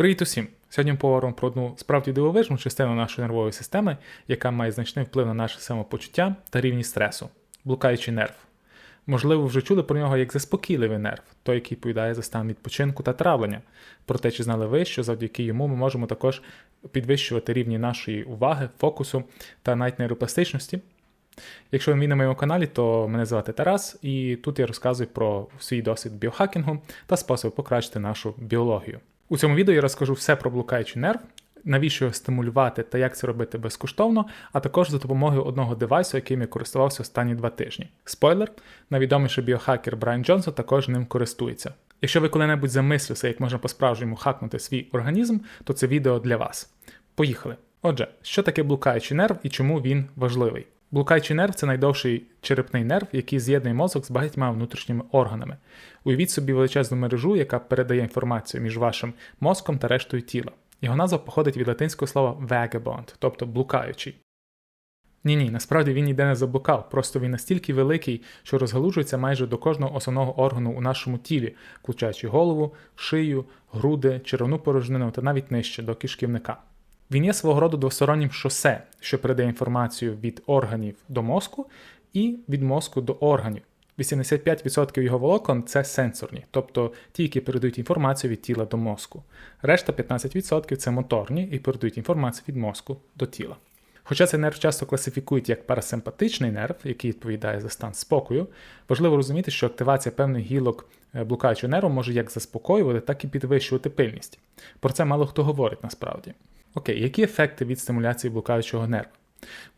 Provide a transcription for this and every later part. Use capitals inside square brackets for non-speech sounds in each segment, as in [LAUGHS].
Привіт усім! Сьогодні поговоримо про одну справді дивовижну частину нашої нервової системи, яка має значний вплив на наше самопочуття та рівність стресу блукаючий нерв. Можливо, вже чули про нього як заспокійливий нерв, той, який відповідає за стан відпочинку та травлення. Проте, чи знали ви, що завдяки йому ми можемо також підвищувати рівні нашої уваги, фокусу та навіть нейропластичності. Якщо ви на моєму каналі, то мене звати Тарас, і тут я розказую про свій досвід біохакінгу та способи покращити нашу біологію. У цьому відео я розкажу все про блукаючий нерв, навіщо його стимулювати та як це робити безкоштовно, а також за допомогою одного девайсу, яким я користувався останні два тижні. Спойлер, найвідоміший біохакер Брайан Джонсон також ним користується. Якщо ви коли-небудь замислюєте, як можна по-справжньому хакнути свій організм, то це відео для вас. Поїхали! Отже, що таке блукаючий нерв і чому він важливий? Блукаючий нерв це найдовший черепний нерв, який з'єднує мозок з багатьма внутрішніми органами. Уявіть собі величезну мережу, яка передає інформацію між вашим мозком та рештою тіла. Його назва походить від латинського слова vagabond, тобто блукаючий. Ні, ні, насправді він ніде не заблукав, просто він настільки великий, що розгалужується майже до кожного основного органу у нашому тілі, включаючи голову, шию, груди, червону порожнину та навіть нижче до кишківника. Він є свого роду двостороннім шосе, що передає інформацію від органів до мозку і від мозку до органів. 85% його волокон це сенсорні, тобто ті, які передають інформацію від тіла до мозку. Решта 15% це моторні і передають інформацію від мозку до тіла. Хоча цей нерв часто класифікують як парасимпатичний нерв, який відповідає за стан спокою, важливо розуміти, що активація певних гілок е, блукаючого нерву може як заспокоювати, так і підвищувати пильність. Про це мало хто говорить насправді. Окей, які ефекти від стимуляції блукаючого нерва?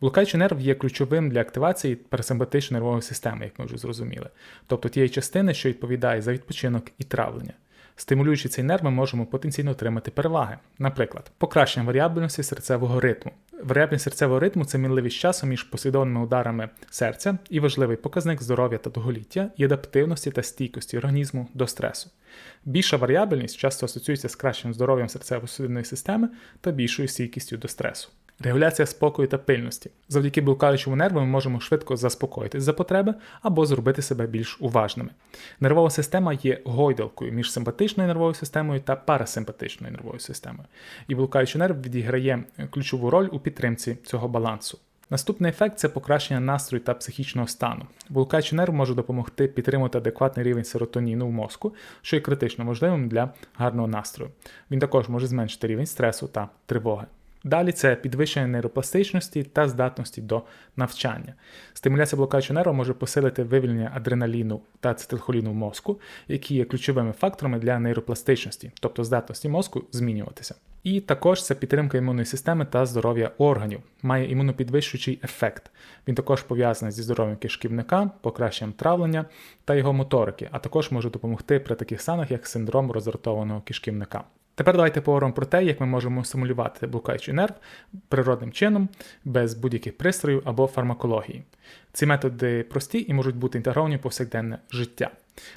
Блукаючий нерв є ключовим для активації парасимпатичної нервової системи, як ми вже зрозуміли, тобто тієї частини, що відповідає за відпочинок і травлення. Стимулюючи цей нерв, ми можемо потенційно отримати переваги. Наприклад, покращення варіабельності серцевого ритму. Варіабельність серцевого ритму це мінливість часу між послідовними ударами серця і важливий показник здоров'я та довголіття і адаптивності та стійкості організму до стресу. Більша варіабельність часто асоціюється з кращим здоров'ям серцево-судинної системи та більшою стійкістю до стресу. Регуляція спокою та пильності. Завдяки блукаючому нерву ми можемо швидко заспокоїтись за потреби або зробити себе більш уважними. Нервова система є гойдалкою між симпатичною нервовою системою та парасимпатичною нервовою системою. І блукаючий нерв відіграє ключову роль у підтримці цього балансу. Наступний ефект це покращення настрою та психічного стану. Блукаючий нерв може допомогти підтримати адекватний рівень серотоніну в мозку, що є критично важливим для гарного настрою. Він також може зменшити рівень стресу та тривоги. Далі це підвищення нейропластичності та здатності до навчання. Стимуляція блокаючого нерву може посилити вивільнення адреналіну та ацетилхоліну в мозку, які є ключовими факторами для нейропластичності, тобто здатності мозку змінюватися. І також це підтримка імунної системи та здоров'я органів, має імунопідвищуючий ефект. Він також пов'язаний зі здоров'ям кишківника, покращенням травлення та його моторики, а також може допомогти при таких станах, як синдром роздратованого кишківника. Тепер давайте поговоримо про те, як ми можемо стимулювати блукаючий нерв природним чином, без будь-яких пристроїв або фармакології. Ці методи прості і можуть бути інтегровані в повсякденне життя.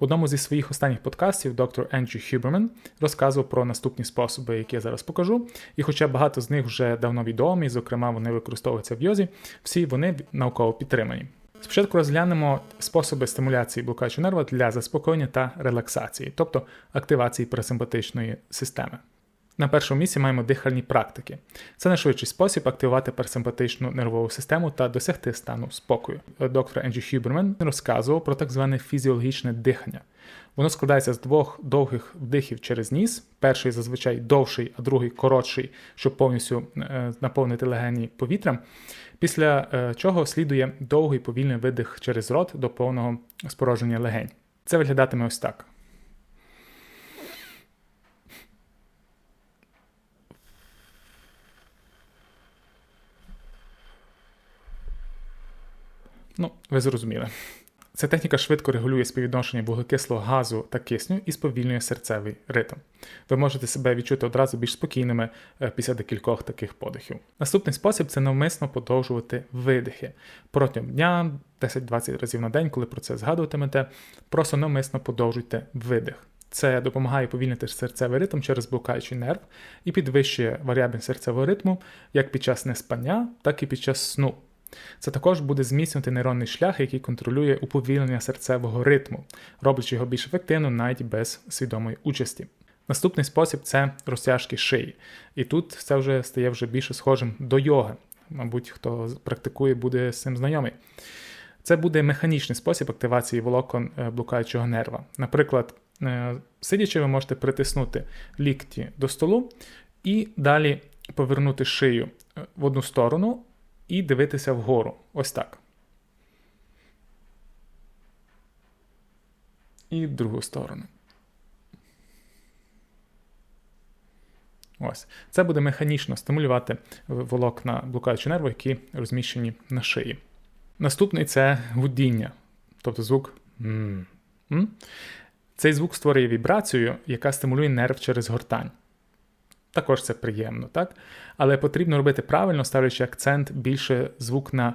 В одному зі своїх останніх подкастів доктор Енджі Хюбермен розказував про наступні способи, які я зараз покажу. І хоча багато з них вже давно відомі, зокрема, вони використовуються в йозі, всі вони науково підтримані. Спочатку розглянемо способи стимуляції блукачого нерва для заспокоєння та релаксації, тобто активації парасимпатичної системи. На першому місці маємо дихальні практики. Це найшвидший спосіб активувати парасимпатичну нервову систему та досягти стану спокою. Доктор Енджі Хюбермен розказував про так зване фізіологічне дихання. Воно складається з двох довгих вдихів через ніс. Перший зазвичай довший, а другий коротший, щоб повністю е, наповнити легені повітрям. Після е, чого слідує довгий повільний видих через рот до повного спорожнення легень. Це виглядатиме ось так. Ну, ви зрозуміли. Ця техніка швидко регулює співвідношення вуглекислого газу та кисню і сповільнює серцевий ритм. Ви можете себе відчути одразу більш спокійними е, після декількох таких подихів. Наступний спосіб це навмисно подовжувати видихи. Протягом дня 10-20 разів на день, коли про це згадуватимете, просто навмисно подовжуйте видих. Це допомагає повільнити серцевий ритм через блукаючий нерв і підвищує варіабельність серцевого ритму як під час неспання, так і під час сну. Це також буде зміцнювати нейронний шлях, який контролює уповільнення серцевого ритму, роблячи його більш ефективним навіть без свідомої участі. Наступний спосіб це розтяжки шиї. І тут це вже стає вже більше схожим до йоги. Мабуть, хто практикує, буде з цим знайомий. Це буде механічний спосіб активації волокон е, блукаючого нерва. Наприклад, е, сидячи, ви можете притиснути лікті до столу і далі повернути шию е, в одну сторону і дивитися вгору. Ось так. І в другу сторону. Ось. Це буде механічно стимулювати волокна блукаючого нерву, які розміщені на шиї. Наступний це гудіння, тобто звук м. м. Цей звук створює вібрацію, яка стимулює нерв через гортань. Також це приємно, так? Але потрібно робити правильно, ставлячи акцент більше звук на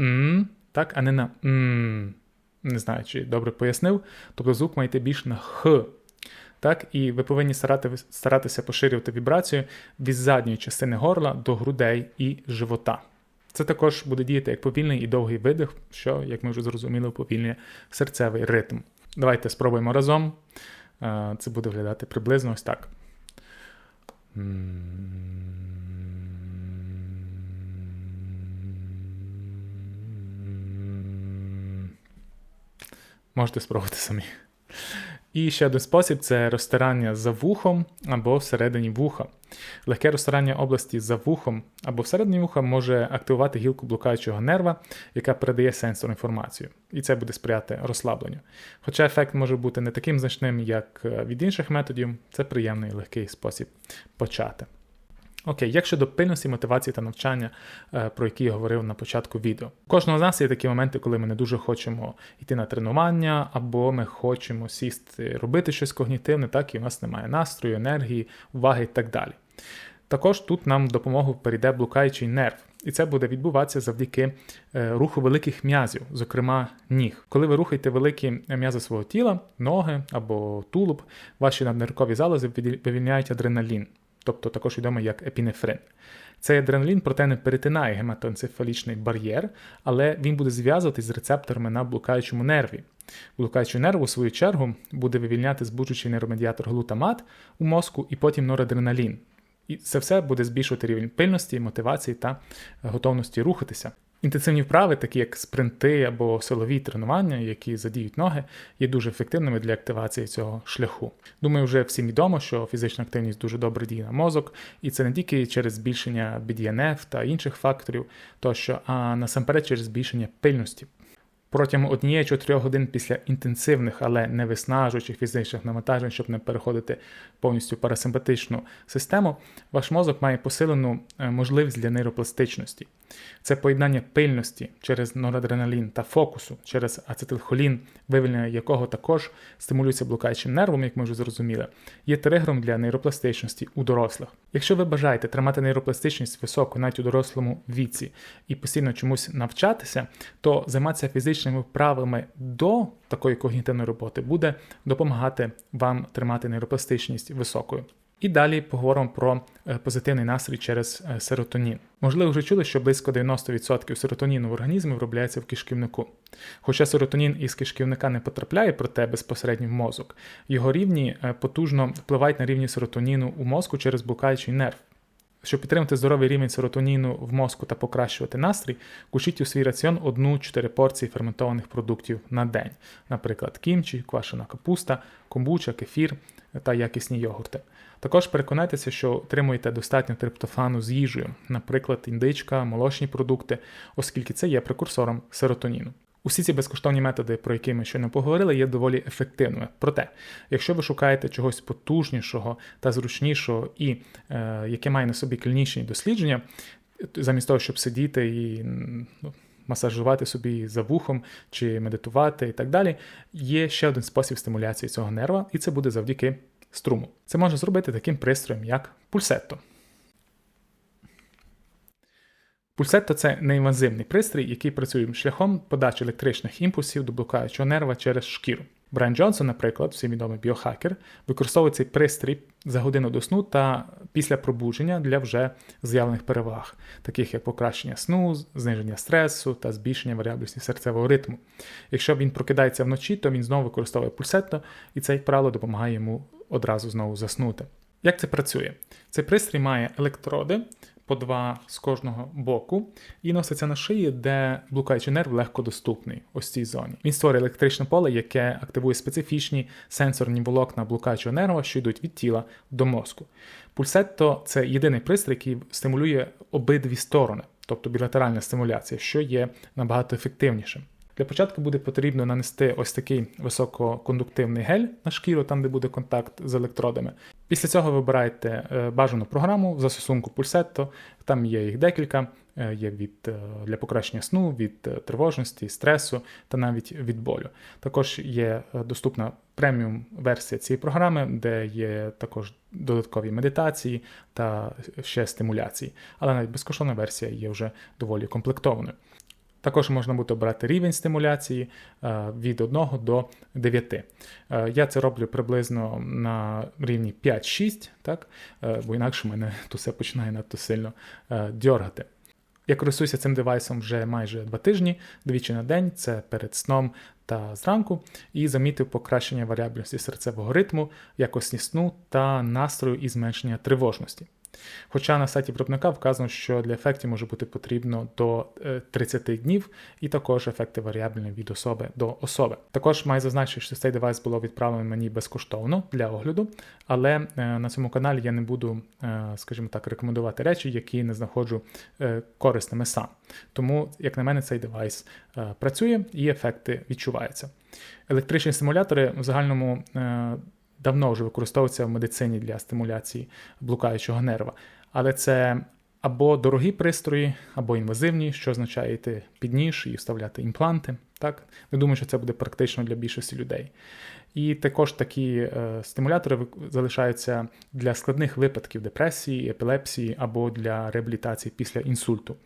м, так, а не на м. Не знаю, чи добре пояснив. Тобто звук має йти більш на х. Так, І ви повинні старати, старатися поширювати вібрацію від задньої частини горла до грудей і живота. Це також буде діяти як повільний і довгий видих, що, як ми вже зрозуміли, уповільнює серцевий ритм. Давайте спробуємо разом. Е, це буде виглядати приблизно ось так. Можете спробувати самі. І ще один спосіб це розтирання за вухом або всередині вуха. Легке розтирання області за вухом або всередині вуха може активувати гілку блукаючого нерва, яка передає сенсорну інформацію, і це буде сприяти розслабленню. Хоча ефект може бути не таким значним, як від інших методів, це приємний легкий спосіб почати. Окей, як щодо пильності, мотивації та навчання, е, про які я говорив на початку відео. У кожного з нас є такі моменти, коли ми не дуже хочемо йти на тренування, або ми хочемо сісти, робити щось когнітивне, так і в нас немає настрою, енергії, уваги і так далі. Також тут нам допомогу перейде блукаючий нерв, і це буде відбуватися завдяки е, руху великих м'язів, зокрема ніг. Коли ви рухаєте великі м'язи свого тіла, ноги або тулуб, ваші надниркові залози вивільняють адреналін тобто також відомий як епінефрин. Цей адреналін, проте не перетинає гематоенцефалічний бар'єр, але він буде зв'язуватись з рецепторами на блукаючому нерві. Блукаючий нерв, у свою чергу, буде вивільняти збуджуючий нейромедіатор глутамат у мозку і потім норадреналін. І це все буде збільшувати рівень пильності, мотивації та готовності рухатися. Інтенсивні вправи, такі як спринти або силові тренування, які задіють ноги, є дуже ефективними для активації цього шляху. Думаю, вже всім відомо, що фізична активність дуже добре діє на мозок, і це не тільки через збільшення BDNF та інших факторів, тощо, а насамперед через збільшення пильності. Протягом однієї чи трьох годин після інтенсивних, але не виснажуючих фізичних навантажень, щоб не переходити повністю парасимпатичну систему, ваш мозок має посилену е, можливість для нейропластичності. Це поєднання пильності через норадреналін та фокусу через ацетилхолін, вивільнення якого також стимулюється блукаючим нервом, як ми вже зрозуміли, є тригером для нейропластичності у дорослих. Якщо ви бажаєте тримати нейропластичність високо навіть у дорослому віці і постійно чомусь навчатися, то займатися фізичними вправами до такої когнітивної роботи буде допомагати вам тримати нейропластичність високою. І далі поговоримо про е, позитивний настрій через е, серотонін. Можливо, вже чули, що близько 90% серотоніну в організмі виробляється в кишківнику. Хоча серотонін із кишківника не потрапляє проте безпосередньо в мозок, його рівні е, потужно впливають на рівні серотоніну у мозку через блукаючий нерв. Щоб підтримати здоровий рівень серотоніну в мозку та покращувати настрій, кушіть у свій раціон 1-4 порції ферментованих продуктів на день, наприклад, кімчі, квашена капуста, комбуча, кефір та якісні йогурти. Також переконайтеся, що отримуєте достатньо триптофану з їжею, наприклад, індичка, молочні продукти, оскільки це є прекурсором серотоніну. Усі ці безкоштовні методи, про які ми щойно поговорили, є доволі ефективними. Проте, якщо ви шукаєте чогось потужнішого та зручнішого і е, яке має на собі клінічні дослідження, замість того, щоб сидіти і ну, масажувати собі за вухом чи медитувати і так далі, є ще один спосіб стимуляції цього нерва, і це буде завдяки струму. Це можна зробити таким пристроєм, як пульсетто. Пульсетто це неінвазивний пристрій, який працює шляхом подачі електричних імпульсів до блукаючого нерва через шкіру. Брайан Джонсон, наприклад, всім відомий біохакер, використовує цей пристрій за годину до сну та після пробудження для вже з'явлених переваг, таких як покращення сну, зниження стресу та збільшення варіабельності серцевого ритму. Якщо він прокидається вночі, то він знову використовує пульсетто, і це, як правило, допомагає йому одразу знову заснути. Як це працює? Цей пристрій має електроди по два з кожного боку і носиться на шиї, де блукаючий нерв легко доступний ось цій зоні. Він створює електричне поле, яке активує специфічні сенсорні волокна блукаючого нерва, що йдуть від тіла до мозку. Пульсетто це єдиний пристрій, який стимулює обидві сторони, тобто білатеральна стимуляція, що є набагато ефективнішим. Для початку буде потрібно нанести ось такий висококондуктивний гель на шкіру, там де буде контакт з електродами. Після цього вибираєте е, бажану програму в застосунку Pulsetto, там є їх декілька, е, є від е, для покращення сну, від тривожності, стресу та навіть від болю. Також є доступна преміум версія цієї програми, де є також додаткові медитації та ще стимуляції. Але навіть безкоштовна версія є вже доволі комплектованою. Також можна буде обрати рівень стимуляції е, від 1 до 9. Е, я це роблю приблизно на рівні 5-6, так? Е, бо інакше мене [LAUGHS] то все починає надто сильно дьоргати. Я користуюся цим девайсом вже майже два тижні, двічі на день, це перед сном та зранку, і замітив покращення варіабельності серцевого ритму, якості сну та настрою і зменшення тривожності. Хоча на сайті виробника вказано, що для ефектів може бути потрібно до 30 е, днів, і також ефекти варіабельні від особи до особи. Також маю зазначити, що цей девайс було відправлено мені безкоштовно для огляду, але е, на цьому каналі я не буду, е, скажімо так, рекомендувати речі, які не знаходжу корисними сам. Тому, як на мене, цей девайс працює і ефекти відчуваються. Електричні стимулятори в загальному давно вже використовується в медицині для стимуляції блукаючого нерва. Але це або дорогі пристрої, або інвазивні, що означає йти під ніж і вставляти імпланти. Так? Не думаю, що це буде практично для більшості людей. І також такі е, стимулятори залишаються для складних випадків депресії, епілепсії або для реабілітації після інсульту.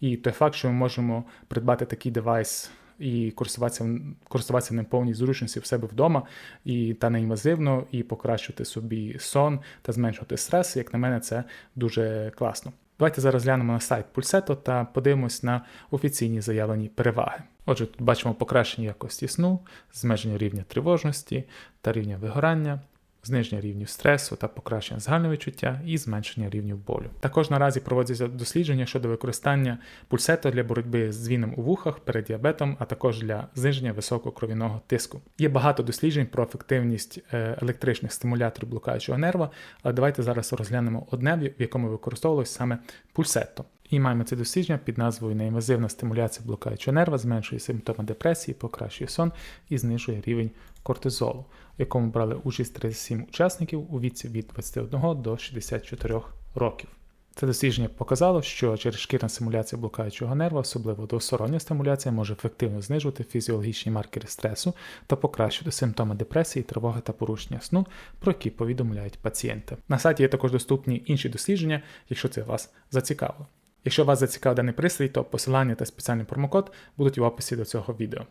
І той факт, що ми можемо придбати такий девайс і користуватися користуватися ним повній зручності в себе вдома, і та неінвазивно, і покращувати собі сон та зменшувати стрес. Як на мене, це дуже класно. Давайте зараз глянемо на сайт Пульсето та подивимось на офіційні заявлені переваги. Отже, тут бачимо покращення якості сну, зменшення рівня тривожності та рівня вигорання зниження рівнів стресу та покращення загального відчуття і зменшення рівнів болю. Також наразі проводяться дослідження щодо використання пульсету для боротьби з дзвіном у вухах перед діабетом, а також для зниження високого кров'яного тиску. Є багато досліджень про ефективність е, електричних стимуляторів блукаючого нерва, але давайте зараз розглянемо одне, в якому використовувалось саме пульсетто. І маємо це дослідження під назвою Неінвазивна стимуляція блукаючого нерва, зменшує симптоми депресії, покращує сон і знижує рівень кортизолу, в якому брали участь 37 учасників у віці від 21 до 64 років. Це дослідження показало, що через шкірна стимуляція блукаючого нерва, особливо двостороння стимуляція, може ефективно знижувати фізіологічні маркери стресу та покращувати симптоми депресії, тривоги та порушення сну, про які повідомляють пацієнти. На сайті є також доступні інші дослідження, якщо це вас зацікавило. Якщо вас зацікавив даний пристрій, то посилання та спеціальний промокод будуть в описі до цього відео.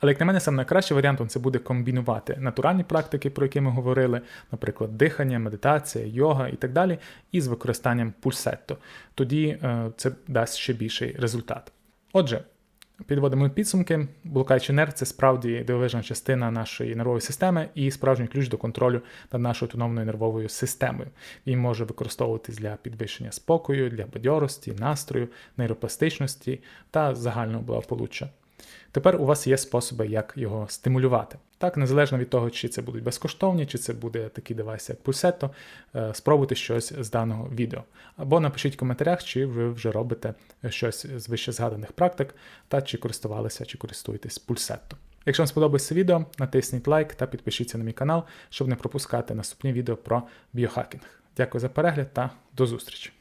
Але, як на мене, саме найкращим варіантом це буде комбінувати натуральні практики, про які ми говорили, наприклад, дихання, медитація, йога і так далі, із використанням пульсетто. Тоді е, це дасть ще більший результат. Отже, підводимо підсумки. Блукаючий нерв це справді дивовижна частина нашої нервової системи і справжній ключ до контролю над нашою автономною нервовою системою. Він може використовуватись для підвищення спокою, для бадьорості, настрою, нейропластичності та загального благополуччя. Тепер у вас є способи, як його стимулювати. Так, незалежно від того, чи це будуть безкоштовні, чи це буде такий девайс, як Pulsetto, е, спробуйте щось з даного відео. Або напишіть в коментарях, чи ви вже робите щось з вище згаданих практик, та чи користувалися, чи користуєтесь Pulsetto. Якщо вам сподобається відео, натисніть лайк та підпишіться на мій канал, щоб не пропускати наступні відео про біохакінг. Дякую за перегляд та до зустрічі!